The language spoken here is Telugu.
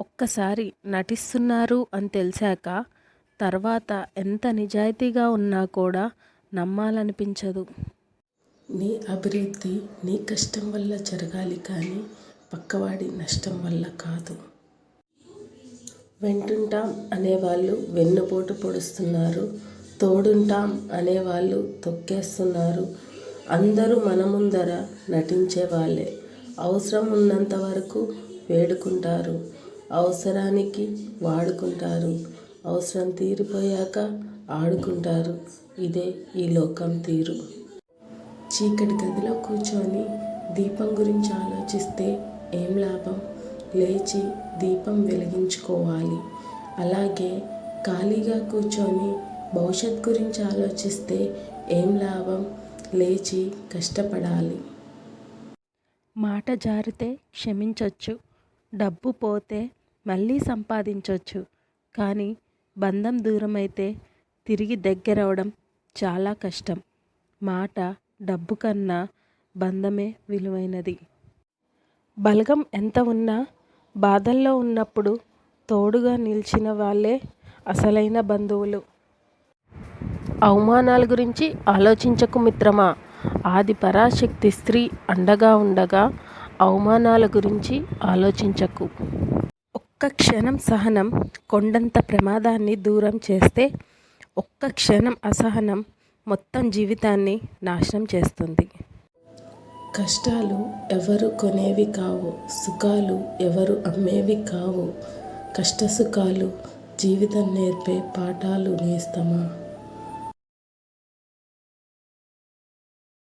ఒక్కసారి నటిస్తున్నారు అని తెలిసాక తర్వాత ఎంత నిజాయితీగా ఉన్నా కూడా నమ్మాలనిపించదు. నీ అభివృద్ధి నీ కష్టం వల్ల జరగాలి కానీ పక్కవాడి నష్టం వల్ల కాదు. వెంటుంటాం అనేవాళ్ళు వెన్నుపోటు పొడుస్తున్నారు. తోడుంటాం అనేవాళ్ళు తొక్కేస్తున్నారు. అందరూ మన ముందర నటించే వాళ్ళే. అవసరం ఉన్నంత వరకు వేడుకుంటారు. అవసరానికి వాడుకుంటారు. అవసరం తీరిపోయాక ఆడుకుంటారు. ఇదే ఈ లోకం తీరు. చీకటి గదిలో కూర్చొని దీపం గురించి ఆలోచిస్తే ఏం లాభం? లేచి దీపం వెలిగించుకోవాలి. అలాగే ఖాళీగా కూర్చొని భవిష్యత్ గురించి ఆలోచిస్తే ఏం లాభం? లేచి కష్టపడాలి. మాట జారితే క్షమించొచ్చు. డబ్బు పోతే మళ్ళీ సంపాదించవచ్చు కానీ బంధం దూరమైతే తిరిగి దగ్గరవడం చాలా కష్టం. మాట డబ్బు కన్నా బంధమే విలువైనది. బలగం ఎంత ఉన్నా బాధల్లో ఉన్నప్పుడు తోడుగా నిలిచిన వాళ్ళే అసలైన బంధువులు. అవమానాల గురించి ఆలోచించకు మిత్రమా? ఆది పరాశక్తి స్త్రీ అండగా ఉండగా అవమానాల గురించి ఆలోచించకు. ఒక్క క్షణం సహనం కొండంత ప్రమాదాన్ని దూరం చేస్తే ఒక్క క్షణం అసహనం మొత్తం జీవితాన్ని నాశనం చేస్తుంది. కష్టాలు ఎవరు కొనేవి కావు సుఖాలు ఎవరు అమ్మేవి కావు. కష్టసుఖాలు జీవితం నేర్పే పాఠాలు నేస్తమా